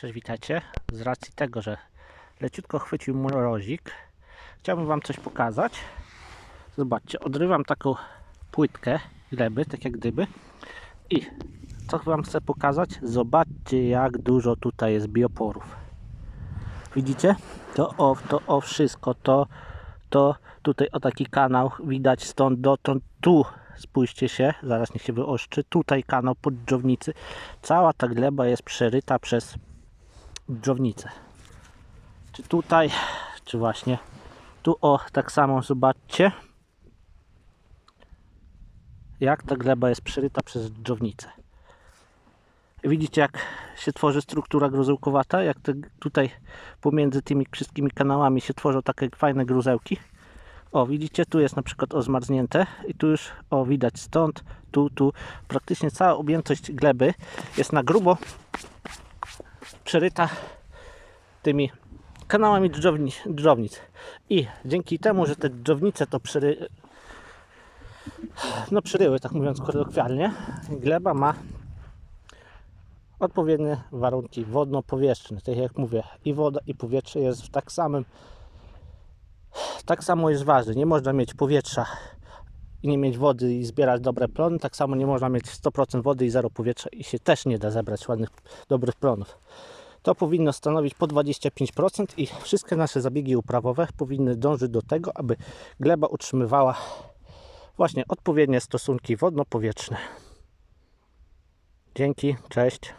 Cześć, witajcie. Z racji tego, że leciutko chwycił mrozik, chciałbym Wam coś pokazać. Zobaczcie, odrywam taką płytkę gleby, tak jak gdyby. I co Wam chcę pokazać? Zobaczcie, jak dużo tutaj jest bioporów. Widzicie? To o, to o wszystko, to, to tutaj o taki kanał widać stąd dotąd, tu spójrzcie się, zaraz niech się wyoszczy, tutaj kanał pod dżownicy. Cała ta gleba jest przeryta przez dżownicę. Czy tutaj, czy właśnie tu o, tak samo zobaczcie jak ta gleba jest przeryta przez dżownicę. Widzicie jak się tworzy struktura gruzełkowata, jak te, tutaj pomiędzy tymi wszystkimi kanałami się tworzą takie fajne gruzełki. O, widzicie, tu jest na przykład o zmarznięte i tu już, o, widać stąd, tu, tu. Praktycznie cała objętość gleby jest na grubo przeryta tymi kanałami dżdżowni, dżdżownic. I dzięki temu, że te dżdżownice to przery... no przeryły, tak mówiąc kolokwialnie, gleba ma odpowiednie warunki wodno-powietrzne. Tak jak mówię, i woda, i powietrze jest w tak samym tak samo jest ważne. Nie można mieć powietrza i nie mieć wody i zbierać dobre plony. Tak samo nie można mieć 100% wody i zero powietrza i się też nie da zebrać ładnych, dobrych plonów. To powinno stanowić po 25% i wszystkie nasze zabiegi uprawowe powinny dążyć do tego, aby gleba utrzymywała właśnie odpowiednie stosunki wodno-powietrzne. Dzięki, cześć.